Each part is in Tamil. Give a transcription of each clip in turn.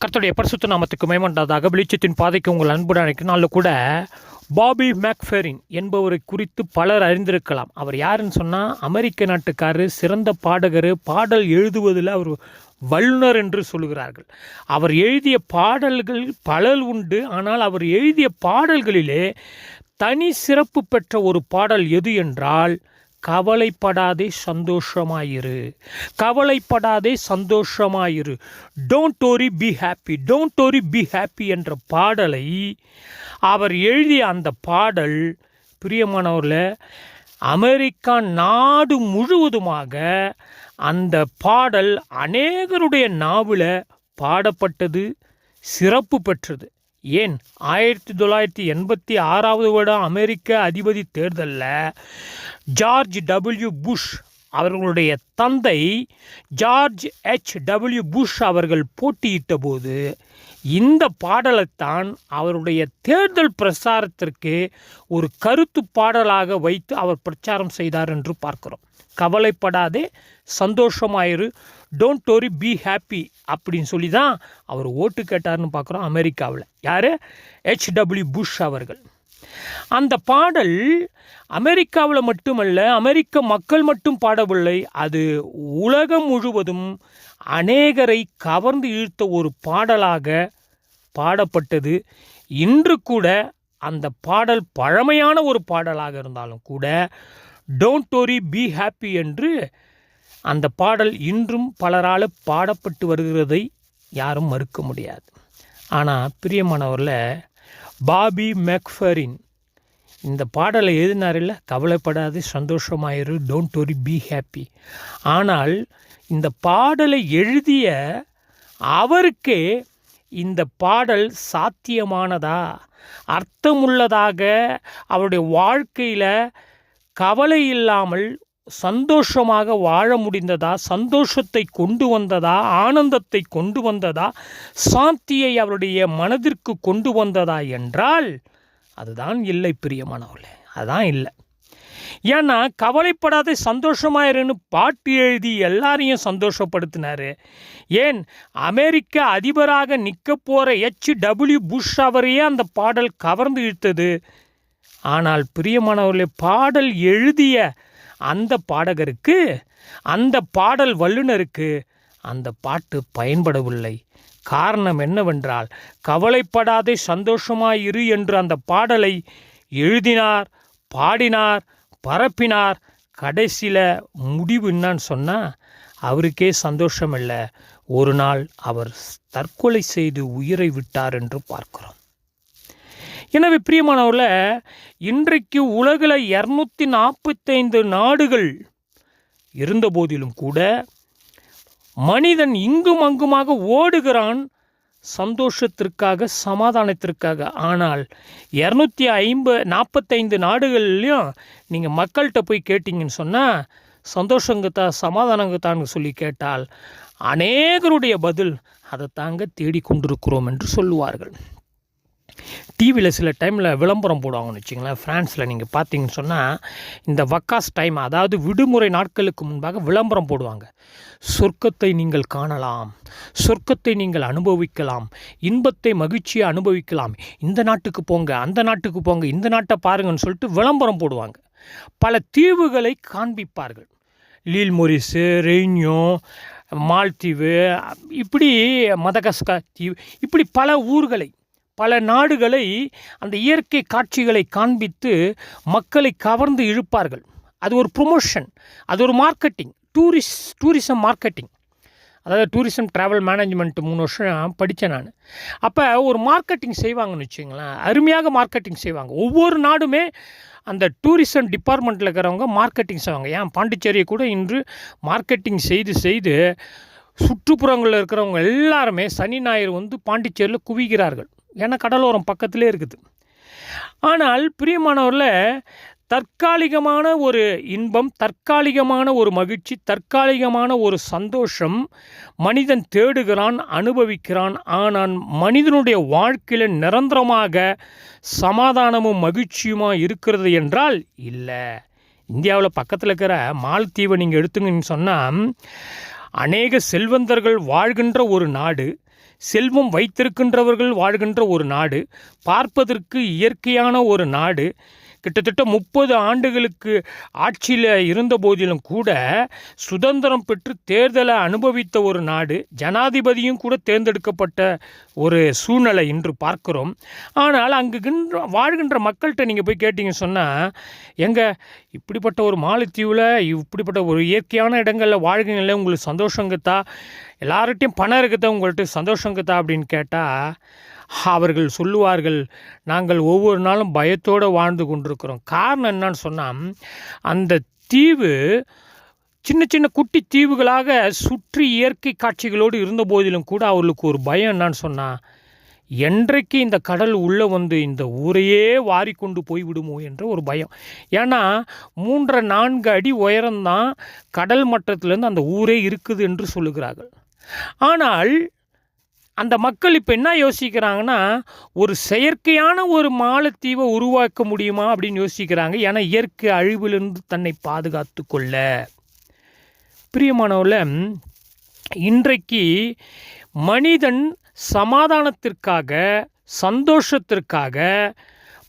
கர்த்தருடைய பரிசுத்த நாமத்துக்கு மேம்பட்டதாக வெளிச்சத்தின் பாதைக்கு உங்கள் அன்புடன் அழைக்கிறனால கூட பாபி மேக்ஃபெரின் என்பவரை குறித்து பலர் அறிந்திருக்கலாம். அவர் யாருன்னு சொன்னால் அமெரிக்க நாட்டுக்காரர் சிறந்த பாடகர் பாடல் எழுதுவதில் அவர் வல்லுனர் என்று சொல்கிறார்கள் அவர் எழுதிய பாடல்கள் பலர் உண்டு. ஆனால் அவர் எழுதிய பாடல்களிலே தனி சிறப்பு பெற்ற ஒரு பாடல் எது என்றால் கவலைப்படாதே சந்தோஷமாயிரு. கவலைப்படாதே சந்தோஷமாயிரு. Don't worry be happy don't worry be happy என்ற பாடலை அவர் எழுதிய அந்த பாடல் பிரியமானவரில் அமெரிக்கா நாடு முழுவதுமாக அந்த பாடல் அநேகருடைய நாவில் பாடப்பட்டது சிறப்பு பெற்றது. ஏன் ஆயிரத்தி தொள்ளாயிரத்தி எண்பத்தி ஆறாவது வருடம் அமெரிக்க அதிபதி தேர்தலில் ஜார்ஜ் டபிள்யூ புஷ் அவர்களுடைய தந்தை ஜார்ஜ் ஹெச் டபிள்யூ புஷ் அவர்கள் போட்டியிட்ட போது இந்த பாடலைத்தான் அவருடைய தேர்தல் பிரச்சாரத்திற்கு ஒரு கருத்து பாடலாக வைத்து அவர் பிரச்சாரம் செய்தார் என்று பார்க்கிறோம். கவலைப்படாதே சந்தோஷமாயிரு. டோன்ட் டோரி பி ஹாப்பி அப்படின்னு சொல்லி தான் அவர் ஓட்டு கேட்டார்னு பார்க்குறோம் அமெரிக்காவில். யார்? ஹெச்டபிள்யூ புஷ் அவர்கள். அந்த பாடல் அமெரிக்காவில் மட்டுமல்ல அமெரிக்க மக்கள் மட்டும் பாடவில்லை அது உலகம் முழுவதும் அநேகரை கவர்ந்து இழுத்த ஒரு பாடலாக பாடப்பட்டது. இன்று கூட அந்த பாடல் பழமையான ஒரு பாடலாக இருந்தாலும் கூட டோன்ட் டோரி பி ஹாப்பி என்று அந்த பாடல் இன்றும் பலரால் பாடப்பட்டு வருகிறதை யாரும் மறுக்க முடியாது. ஆனால் பிரியமானவரில் பாபி மெக்ஃபரின் இந்த பாடலை எழுதினாரில்ல கவலைப்படாது சந்தோஷமாயிரு டோன்ட் ஒரி பி ஹாப்பி ஆனால் இந்த பாடலை எழுதிய அவருக்கே இந்த பாடல் சாத்தியமானதா? அர்த்தமுள்ளதாக அவருடைய வாழ்க்கையில் கவலை இல்லாமல் சந்தோஷமாக வாழ முடிந்ததா? சந்தோஷத்தை கொண்டு வந்ததா? ஆனந்தத்தை கொண்டு வந்ததா? சாந்தியை அவருடைய மனதிற்கு கொண்டு வந்ததா என்றால் அதுதான் இல்லை பிரியமானவர்களே அதுதான் இல்லை. ஏன்னா கவலைப்படாத சந்தோஷமாயிருன்னு பாட்டு எழுதி எல்லாரையும் சந்தோஷப்படுத்தினார். ஏன்? அமெரிக்க அதிபராக நிற்க போகிற எச் டபிள்யூ புஷ் அவரையே அந்த பாடல் கவர்ந்து இழுத்தது. ஆனால் பிரியமானவர்களே பாடல் எழுதிய அந்த பாடகருக்கு அந்த பாடல் வல்லுனருக்கு அந்த பாட்டு பயன்படவில்லை. காரணம் என்னவென்றால் கவலைப்படாதே சந்தோஷமாயிரு என்று அந்த பாடலை எழுதினார் பாடினார் பரப்பினார். கடைசியில் முடிவு என்னன்னு சொன்னால் அவருக்கே சந்தோஷம் இல்லை ஒரு நாள் அவர் தற்கொலை செய்து உயிரை விட்டார் என்று பார்க்கிறோம். எனவே பிரியமானவரில் இன்றைக்கு உலகில் இரநூத்தி நாற்பத்தைந்து நாடுகள் இருந்தபோதிலும் கூட மனிதன் இங்கும் அங்குமாக ஓடுகிறான் சந்தோஷத்திற்காக சமாதானத்திற்காக. ஆனால் இரநூத்தி ஐம்ப நாற்பத்தைந்து நாடுகள்லையும் நீங்கள் மக்கள்கிட்ட போய் கேட்டிங்கன்னு சொன்னால் சந்தோஷங்கத்தா சமாதானங்கத்தான்னு சொல்லி கேட்டால் அநேகருடைய பதில் அதை தாங்க தேடிக்கொண்டிருக்கிறோம் என்று சொல்லுவார்கள். டிவியில் சில டைமில் விளம்பரம் போடுவாங்கன்னு வச்சிங்களேன் ஃப்ரான்ஸில் நீங்கள் பார்த்தீங்கன்னு சொன்னால் இந்த வக்காஸ் டைம் அதாவது விடுமுறை நாட்களுக்கு முன்பாக விளம்பரம் போடுவாங்க. சொர்க்கத்தை நீங்கள் காணலாம் சொர்க்கத்தை நீங்கள் அனுபவிக்கலாம் இன்பத்தை மகிழ்ச்சியை அனுபவிக்கலாம். இந்த நாட்டுக்கு போங்க அந்த நாட்டுக்கு போங்க இந்த நாட்டை பாருங்கன்னு சொல்லிட்டு விளம்பரம் போடுவாங்க. பல தீவுகளை காண்பிப்பார்கள். லீல் மொரிஸு ரெய்னியோ மால்தீவு இப்படி மதகஸ்கா தீவு இப்படி பல ஊர்களை பல நாடுகளை அந்த இயற்கை காட்சிகளை காண்பித்து மக்களை கவர்ந்து இழுப்பார்கள். அது ஒரு ப்ரொமோஷன் அது ஒரு மார்க்கெட்டிங் டூரிஸ்ட் டூரிசம் மார்க்கெட்டிங் அதாவது டூரிசம் ட்ராவல் மேனேஜ்மெண்ட் மூணு வருஷம் படித்தேன் நான். அப்போ ஒரு மார்க்கெட்டிங் செய்வாங்கன்னு வச்சுங்களேன் அருமையாக மார்க்கெட்டிங் செய்வாங்க. ஒவ்வொரு நாடுமே அந்த டூரிசம் டிபார்ட்மெண்ட்டில் இருக்கிறவங்க மார்க்கெட்டிங் செய்வாங்க. ஏன்? பாண்டிச்சேரியை கூட இன்று மார்க்கெட்டிங் செய்து செய்து சுற்றுப்புறங்களில் இருக்கிறவங்க எல்லாருமே சனி ஞாயிறு வந்து பாண்டிச்சேரியில் குவிக்கிறார்கள் ஏன்னா கடலோரம் பக்கத்திலே இருக்குது. ஆனால் பிரியமானவரில் தற்காலிகமான ஒரு இன்பம் தற்காலிகமான ஒரு மகிழ்ச்சி தற்காலிகமான ஒரு சந்தோஷம் மனிதன் தேடுகிறான் அனுபவிக்கிறான். ஆனால் மனிதனுடைய வாழ்க்கையில் நிரந்தரமாக சமாதானமும் மகிழ்ச்சியுமா இருக்கிறது என்றால் இல்லை. இந்தியாவில் பக்கத்தில் இருக்கிற மால்தீவை நீங்கள் எடுத்துங்கன்னு சொன்னால் அநேக செல்வந்தர்கள் வாழ்கின்ற ஒரு நாடு செல்வம் வைத்திருக்கின்றவர்கள் வாழ்கின்ற ஒரு நாடு பார்ப்பதற்கு இயற்கையான ஒரு நாடு கிட்டத்தட்ட முப்பது ஆண்டுகளுக்கு ஆட்சியில் இருந்த போதிலும் கூட சுதந்திரம் பெற்று தேர்தலை அனுபவித்த ஒரு நாடு ஜனாதிபதியும் கூட தேர்ந்தெடுக்கப்பட்ட ஒரு சூழ்நிலை இன்று பார்க்கிறோம். ஆனால் அங்குகின்ற வாழ்கின்ற மக்கள்கிட்ட நீங்கள் போய் கேட்டிங்க சொன்னால் எங்கள் இப்படிப்பட்ட ஒரு மாலத்தீவில் இப்படிப்பட்ட ஒரு இயற்கையான இடங்களில் வாழ்கிறீங்களே உங்களுக்கு சந்தோஷங்கத்தா எல்லார்கிட்டையும் பணம் இருக்குதா? உங்கள்கிட்ட சந்தோஷங்கத்தா அப்படின்னு கேட்டால் அவர்கள் சொல்லுவார்கள் நாங்கள் ஒவ்வொரு நாளும் பயத்தோடு வாழ்ந்து கொண்டிருக்கிறோம். காரணம் என்னன்னு சொன்னால் அந்த தீவு சின்ன சின்ன குட்டி தீவுகளாக சுற்றி இயற்கை காட்சிகளோடு இருந்த போதிலும் கூட அவர்களுக்கு ஒரு பயம் என்னான்னு சொன்னால் என்றைக்கு இந்த கடல் உள்ளே வந்து இந்த ஊரையே வாரி கொண்டு போய் விடுமோ என்ற ஒரு பயம். ஏன்னா மூன்றரை நான்கு அடி உயரம்தான் கடல் மட்டத்திலேருந்து அந்த ஊரே இருக்குது என்று சொல்லுகிறார்கள். ஆனால் அந்த மக்கள் இப்போ என்ன யோசிக்கிறாங்கன்னா ஒரு செயற்கையான ஒரு மாலத்தீவை உருவாக்க முடியுமா அப்படின்னு யோசிக்கிறாங்க. ஏன்னா இயற்கை அழிவிலிருந்து தன்னை பாதுகாத்து கொள்ள. பிரியமானவர்கள இன்றைக்கு மனிதன் சமாதானத்திற்காக சந்தோஷத்திற்காக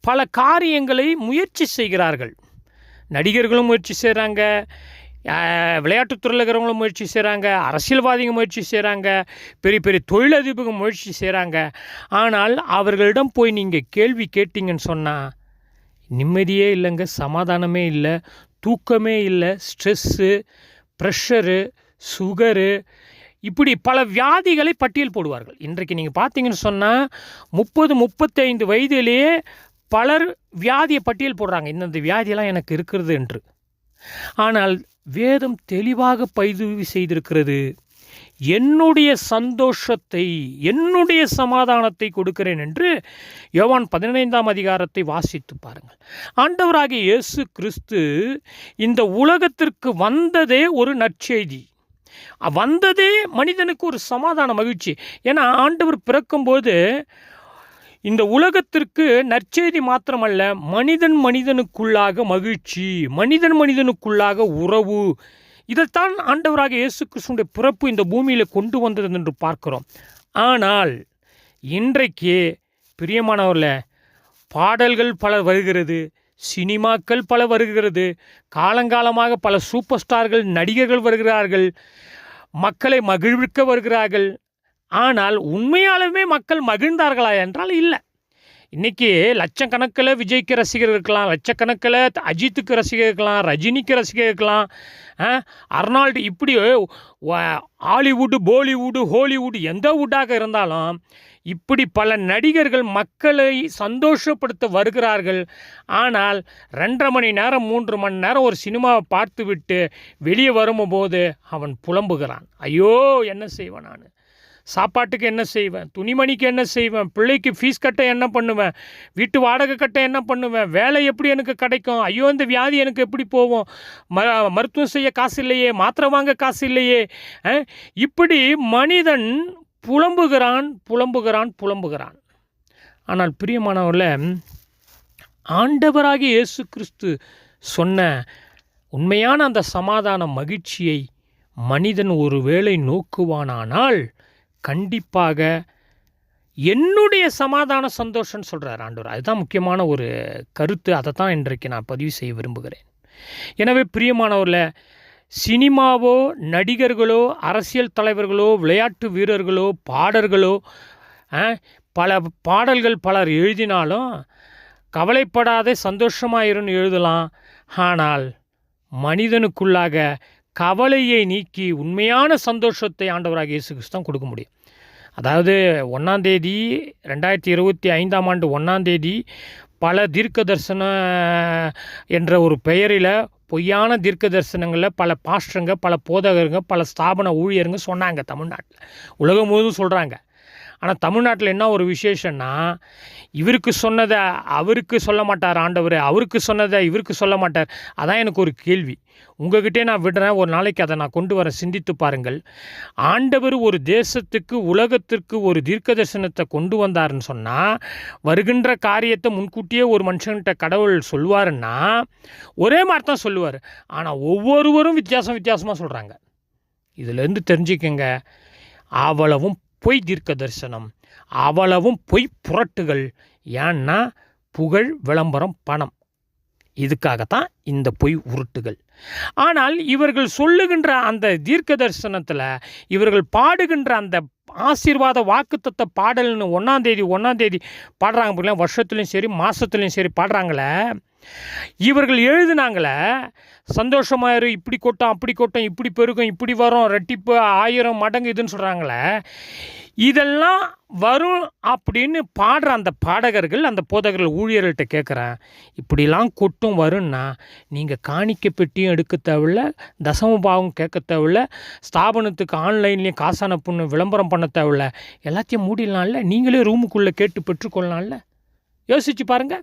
பல காரியங்களை முயற்சி செய்கிறார்கள். நடிகர்களும் முயற்சி செய்கிறாங்க விளையாட்டுத்துறையில் இருக்கிறவங்களும் முயற்சி செய்கிறாங்க அரசியல்வாதிங்க முயற்சி செய்கிறாங்க பெரிய பெரிய தொழிலதிபர்கள் முயற்சி செய்கிறாங்க ஆனால் அவர்களிடம் போய் நீங்கள் கேள்வி கேட்டிங்கன்னு சொன்னால் நிம்மதியே இல்லைங்க சமாதானமே இல்லை தூக்கமே இல்லை ஸ்ட்ரெஸ்ஸு ப்ரெஷரு சுகரு. இப்படி பல வியாதிகளை பட்டியல் போடுவார்கள். இன்றைக்கு நீங்கள் பார்த்தீங்கன்னு சொன்னால் முப்பது முப்பத்தைந்து வயதிலேயே பலர் வியாதியை பட்டியல் போடுறாங்க. இந்தந்த வியாதியெல்லாம் எனக்கு இருக்கிறது என்று. ஆனால் வேதம் தெளிவாக பதிவு செய்திருக்கிறது. என்னுடைய சந்தோஷத்தை என்னுடைய சமாதானத்தை கொடுக்கிறேன் என்று யோவான் பதினைந்தாம் அதிகாரத்தை வாசித்து பாருங்கள். ஆண்டவராகிய இயேசு கிறிஸ்து இந்த உலகத்திற்கு வந்ததே ஒரு நற்செய்தி. வந்ததே மனிதனுக்கு ஒரு சமாதான மகிழ்ச்சி. ஏன்னா ஆண்டவர் பிறக்கும்போது இந்த உலகத்திற்கு நற்செய்தி மாத்திரமல்ல மனிதன் மனிதனுக்குள்ளாக மகிழ்ச்சி மனிதன் மனிதனுக்குள்ளாக உறவு. இதைத்தான் ஆண்டவராக இயேசு கிறிஸ்துடைய பிறப்பு இந்த பூமியில் கொண்டு வந்தது என்று பார்க்கிறோம். ஆனால் இன்றைக்கு பிரியமானவரில் பாடல்கள் பல வருகிறது சினிமாக்கள் பல வருகிறது காலங்காலமாக பல சூப்பர் ஸ்டார்கள் நடிகர்கள் வருகிறார்கள் மக்களை மகிழ்விக்க வருகிறார்கள் ஆனால் உண்மையாலுமே மக்கள் மகிழ்ந்தார்களா என்றால் இல்லை. இன்றைக்கி லட்சக்கணக்கில் விஜய்க்கு ரசிகர் இருக்கலாம் லட்சக்கணக்கில் அஜித்துக்கு ரசிகர் இருக்கலாம் ரஜினிக்கு ரசிகர் இருக்கலாம் அர்னால்டு இப்படி ஹாலிவுட்டு பாலிவுட்டு ஹோலிவுட் எந்த வுட்டாக இருந்தாலும் இப்படி பல நடிகர்கள் மக்களை சந்தோஷப்படுத்த வருகிறார்கள். ஆனால் ரெண்டரை மணி நேரம் மூன்று மணி நேரம் ஒரு சினிமாவை பார்த்துவிட்டு வெளியே வரும்போது அவன் புலம்புகிறான். ஐயோ என்ன செய்வேன் நான்? சாப்பாட்டுக்கு என்ன செய்வேன்? துணிமணிக்கு என்ன செய்வேன்? பிள்ளைக்கு ஃபீஸ் கட்ட என்ன பண்ணுவேன்? வீட்டு வாடகை கட்ட என்ன பண்ணுவேன்? வேலை எப்படி எனக்கு கிடைக்கும்? ஐயோ இந்த வியாதி எனக்கு எப்படி போவோம் ம மருத்துவம் செய்ய காசு இல்லையே? மாத்திரை வாங்க காசு இல்லையே? இப்படி மனிதன் புலம்புகிறான் புலம்புகிறான் புலம்புகிறான். ஆனால் பிரியமானவரில் ஆண்டவராகிய இயேசு கிறிஸ்து சொன்ன உண்மையான அந்த சமாதான மகிழ்ச்சியை மனிதன் ஒரு வேளை நோக்குவானானால் கண்டிப்பாக என்னுடைய சமாதான சந்தோஷம்னு சொல்கிறார் ஆண்டவர். அதுதான் முக்கியமான ஒரு கருத்து. அதை தான் இன்றைக்கு நான் பதிவு செய்ய விரும்புகிறேன். எனவே பிரியமானவரில் சினிமாவோ நடிகர்களோ அரசியல் தலைவர்களோ விளையாட்டு வீரர்களோ பாடர்களோ பல பாடல்கள் பலர் எழுதினாலும் கவலைப்படாத சந்தோஷமாக எழுதலாம். ஆனால் மனிதனுக்குள்ளாக கவலையை நீக்கி உண்மையான சந்தோஷத்தை ஆண்டவராக இயேசு கிறிஸ்தான் கொடுக்க முடியும். அதாவது ஒன்றாந்தேதி ரெண்டாயிரத்தி இருபத்தி ஐந்தாம் ஆண்டு ஒன்றாந்தேதி பல தீர்க்க தரிசன என்ற ஒரு பெயரில் பொய்யான தீர்க்க தரிசனங்களில் பல பாஸ்டருங்க பல போதகருங்க பல ஸ்தாபன ஊழியருங்க சொன்னாங்க தமிழ்நாட்டில். உலகம் முழுவதும் சொல்கிறாங்க ஆனால் தமிழ்நாட்டில் என்ன ஒரு விசேஷன்னா இவருக்கு சொன்னதை அவருக்கு சொல்ல மாட்டார் ஆண்டவர் அவருக்கு சொன்னதை இவருக்கு சொல்ல மாட்டார். அதான் எனக்கு ஒரு கேள்வி. உங்ககிட்டே நான் விடுறேன் ஒரு நாளைக்கு அதை நான் கொண்டு வர சிந்தித்து பாருங்கள். ஆண்டவர் ஒரு தேசத்துக்கு உலகத்திற்கு ஒரு தீர்க்க தரிசனத்தை கொண்டு வந்தாருன்னு சொன்னால் வருகின்ற காரியத்தை முன்கூட்டியே ஒரு மனுஷன்கிட்ட கடவுள் சொல்லுவாருன்னா ஒரே மாதிரி தான் சொல்லுவார். ஆனால் ஒவ்வொருவரும் வித்தியாசம் வித்தியாசமாக சொல்கிறாங்க இதிலேருந்து தெரிஞ்சுக்கங்க அவ்வளவும் பொய் தீர்க்க தரிசனம் அவ்வளவும் பொய் புரட்டுகள். ஏன்னா புகழ் விளம்பரம் பணம். இதுக்காகத்தான் இந்த பொய் உருட்டுகள். ஆனால் இவர்கள் சொல்லுகின்ற அந்த தீர்க்க தரிசனத்தில் இவர்கள் பாடுகின்ற அந்த ஆசீர்வாத வாக்குத்தத்த பாடல்னு ஒன்றாந்தேதி ஒன்றாந்தேதி பாடுறாங்க பார்த்தீங்களா வருஷத்துலையும் சரி மாதத்துலையும் சரி பாடுறாங்களே இவர்கள் எழுதுனாங்களே சந்தோஷமாக இரு இப்படி கொட்டம் அப்படி கொட்டம் இப்படி பெருகும் இப்படி வரும் ரெட்டிப்பு ஆயிரம் மடங்கு இதுன்னு சொல்கிறாங்களே இதெல்லாம் வரும் அப்படின்னு பாடுற அந்த பாடகர்கள் அந்த போதகர்கள் ஊழியர்கள்ட்ட கேட்குறேன் இப்படிலாம் கொட்டும் வரும்னா நீங்கள் காணிக்க பெட்டியும் எடுக்க தேவையில்ல தசம பாவம் கேட்க தேவையில்ல ஸ்தாபனத்துக்கு ஆன்லைன்லேயும் காசு அனுப்புன்னு விளம்பரம் பண்ண தேவையில்ல எல்லாத்தையும் மூடிடலாம்ல நீங்களே ரூமுக்குள்ளே கேட்டு பெற்றுக்கொள்ளலாம்ல? யோசிச்சு பாருங்கள்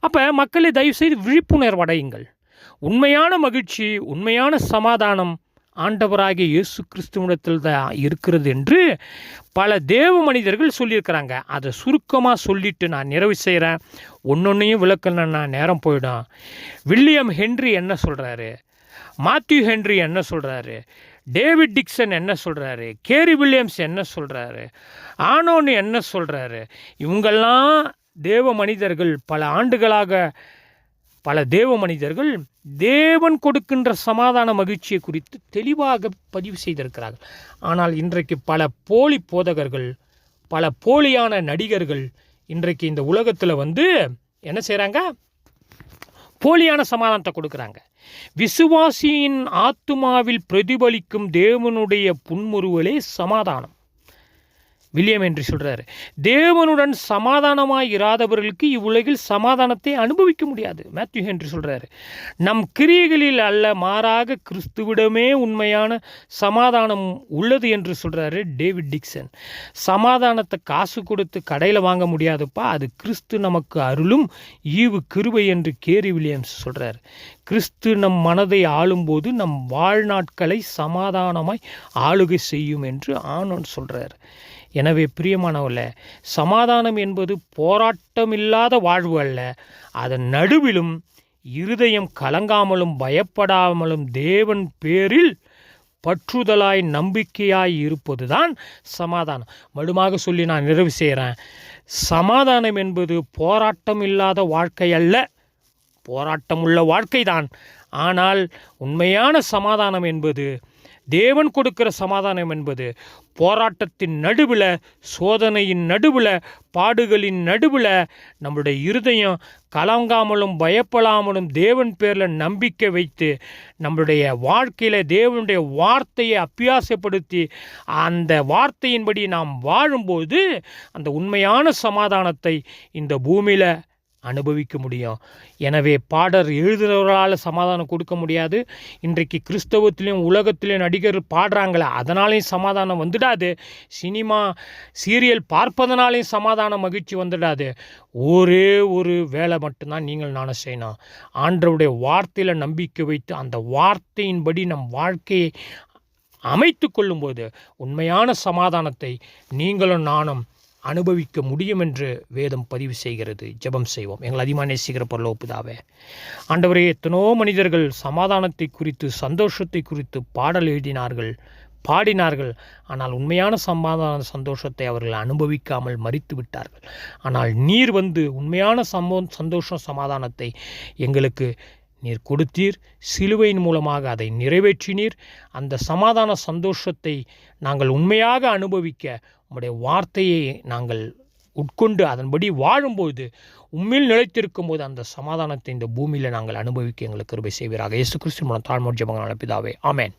அப்போ மக்களை தயவுசெய்து விழிப்புணர்வு அடையுங்கள். உண்மையான மகிழ்ச்சி உண்மையான சமாதானம் ஆண்டவராகிய இயேசு கிறிஸ்துவனத்தில் தான் இருக்கிறது என்று பல தேவ மனிதர்கள் சொல்லியிருக்கிறாங்க. அதை சுருக்கமாக சொல்லிட்டு நான் நிறைவு செய்கிறேன் ஒன்றொன்றையும் விளக்கணுன்னா நேரம் போயிடும். வில்லியம் ஹென்றி என்ன சொல்கிறாரு மாத்யூ ஹென்றி என்ன சொல்கிறாரு டேவிட் டிக்சன் என்ன சொல்கிறாரு கேரி வில்லியம்ஸ் என்ன சொல்கிறாரு ஆனோன்னு என்ன சொல்கிறாரு இவங்கெல்லாம் தேவ மனிதர்கள் பல ஆண்டுகளாக பல தேவ மனிதர்கள் தேவன் கொடுக்கின்ற சமாதான மகிழ்ச்சியை குறித்து தெளிவாக பதிவு செய்திருக்கிறார்கள். ஆனால் இன்றைக்கு பல போலி போதகர்கள் பல போலியான நடிகர்கள் இன்றைக்கு இந்த உலகத்தில் வந்து என்ன செய்கிறாங்க போலியான சமாதானத்தை கொடுக்குறாங்க. விசுவாசியின் ஆத்துமாவில் பிரதிபலிக்கும் தேவனுடைய புன்முறுவலே சமாதானம். வில்லியம் என்று சொல்கிறாரு தேவனுடன் சமாதானமாய் இராதவர்களுக்கு இவ்வுலகில் சமாதானத்தை அனுபவிக்க முடியாது மேத்யூ என்று சொல்கிறாரு நம் கிரியைகளில் அல்ல மாறாக கிறிஸ்துவிடமே உண்மையான சமாதானம் உள்ளது என்று சொல்கிறாரு டேவிட் டிக்சன். சமாதானத்தை காசு கொடுத்து கடையில் வாங்க முடியாதுப்பா அது கிறிஸ்து நமக்கு அருளும் ஈவு கிருபை என்று கேரி வில்லியம்ஸ் சொல்கிறார் கிறிஸ்து நம் மனதை ஆளும்போது நம் வாழ்நாட்களை சமாதானமாய் ஆளுகை செய்யும் என்று ஆனோன் சொல்கிறார் எனவே பிரியமானவர்கள சமாதானம் என்பது போராட்டமில்லாத வாழ்வு அல்ல. அதன் நடுவிலும் இருதயம் கலங்காமலும் பயப்படாமலும் தேவன் பேரில் பற்றுதலாய் நம்பிக்கையாய் இருப்பதுதான் சமாதானம். மடுமாக சொல்லி நான் நிறைவு செய்கிறேன். சமாதானம் என்பது போராட்டம் இல்லாத வாழ்க்கை அல்ல போராட்டம் உள்ள வாழ்க்கைதான். ஆனால் உண்மையான சமாதானம் என்பது தேவன் கொடுக்கிற சமாதானம் என்பது போராட்டத்தின் நடுவில் சோதனையின் நடுவில் பாடுகளின் நடுவில் நம்முடைய இருதயம் கலங்காமலும் பயப்படாமலும் தேவன் பேரில் நம்பிக்கை வைத்து நம்மளுடைய வாழ்க்கையில் தேவனுடைய வார்த்தையை அப்பியாசப்படுத்தி அந்த வார்த்தையின்படி நாம் வாழும்போது அந்த உண்மையான சமாதானத்தை இந்த பூமியில் அனுபவிக்க முடியும். எனவே பாடர் எழுதுகிறவர்களால் சமாதானம் கொடுக்க முடியாது. இன்றைக்கு கிறிஸ்தவத்திலையும் உலகத்திலையும் நடிகர் பாடுறாங்களே அதனாலையும் சமாதானம் வந்துடாது. சினிமா சீரியல் பார்ப்பதனாலையும் சமாதான மகிழ்ச்சி வந்துடாது. ஒரே ஒரு வேலை மட்டும்தான் நீங்கள் நானும் செய்யணும். ஆண்டவருடைய வார்த்தையில் நம்பிக்கை வைத்து அந்த வார்த்தையின்படி நம் வாழ்க்கையை அமைத்து கொள்ளும்போது உண்மையான சமாதானத்தை நீங்களும் நானும் அனுபவிக்க முடியும் என்று வேதம் பதிவு செய்கிறது. ஜெபம் செய்வோம். எங்கள் அதிகமாக நேசிக்கிற பரலோப்புதாவே ஆண்டவரே எத்தனோ மனிதர்கள் சமாதானத்தை குறித்து சந்தோஷத்தை குறித்து பாடல் எழுதினார்கள் பாடினார்கள். ஆனால் உண்மையான சமாதான சந்தோஷத்தை அவர்கள் அனுபவிக்காமல் மறித்து விட்டார்கள். ஆனால் நீர் வந்து உண்மையான சம்போ சந்தோஷம் சமாதானத்தை எங்களுக்கு நீர் கொடுத்தீர். சிலுவையின் மூலமாக அதை நிறைவேற்றினீர். அந்த சமாதான சந்தோஷத்தை நாங்கள் உண்மையாக அனுபவிக்க உம்முடைய வார்த்தையை நாங்கள் உட்கொண்டு அதன்படி வாழும்போது உண்மையில் நிலைத்திருக்கும் போது அந்த சமாதானத்தை இந்த பூமியில் நாங்கள் அனுபவிக்க எங்களுக்கு கிருபை செய்வீராக. இயேசு கிறிஸ்து மூலம் தாழ்மொழி ஜபங்கள் அனுப்பிதாவே ஆமேன்.